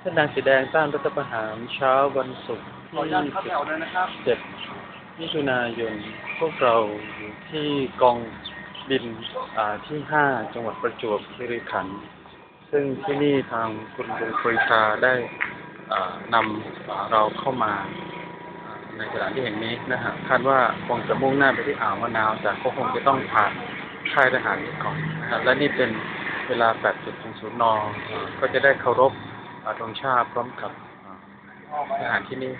เส้นทางสีแดงต้านรัฐประหารเช้าวันศุกร์ขออนุญาตเข้าแถวเลยนะครับเจ็ดมิถุนายน พวกเราอยู่ที่กองบินอ่าที่ห้าจังหวัดประจวบคีรีขันธ์ซึ่งที่นี่ทางคุณบุญปรีชาได้อ่านำอ่าเราเข้ามาอ่าในสถานที่แห่งนี้นะฮะคาดว่าคงจะมุ่งหน้าไปที่อ่าวมะนาว แต่ก็คงจะต้องผ่านค่ายทหารนี้ก่อนนะครับและนี่เป็นเวลา 8.00นอ่าก็จะได้เคารพอ่า ธงชาติพร้อมกับอาหารที่นี่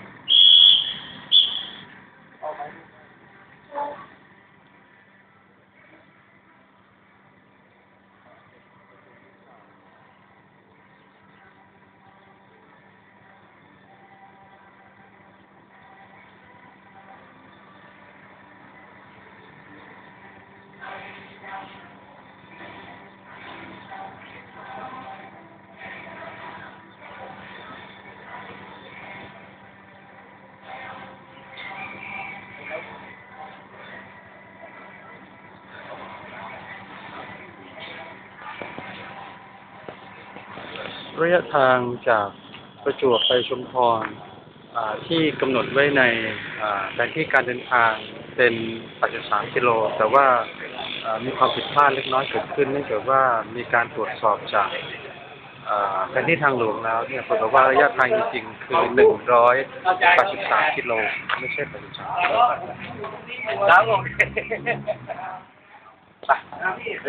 ระยะทางจากประจวบไปชุมพรที่กำหนดไว้ในแผนที่การเดินทางเป็น 83 กิโล แต่ว่ามีความผิดพลาดเล็กน้อยเกิดขึ้นเนื่องจากว่ามีการตรวจสอบจากแผนที่ทางหลวงแล้วเนี่ยปรากฏว่าระยะทางจริงๆ คือ 183 กิโล ไม่ใช่ 83แล้วโอเค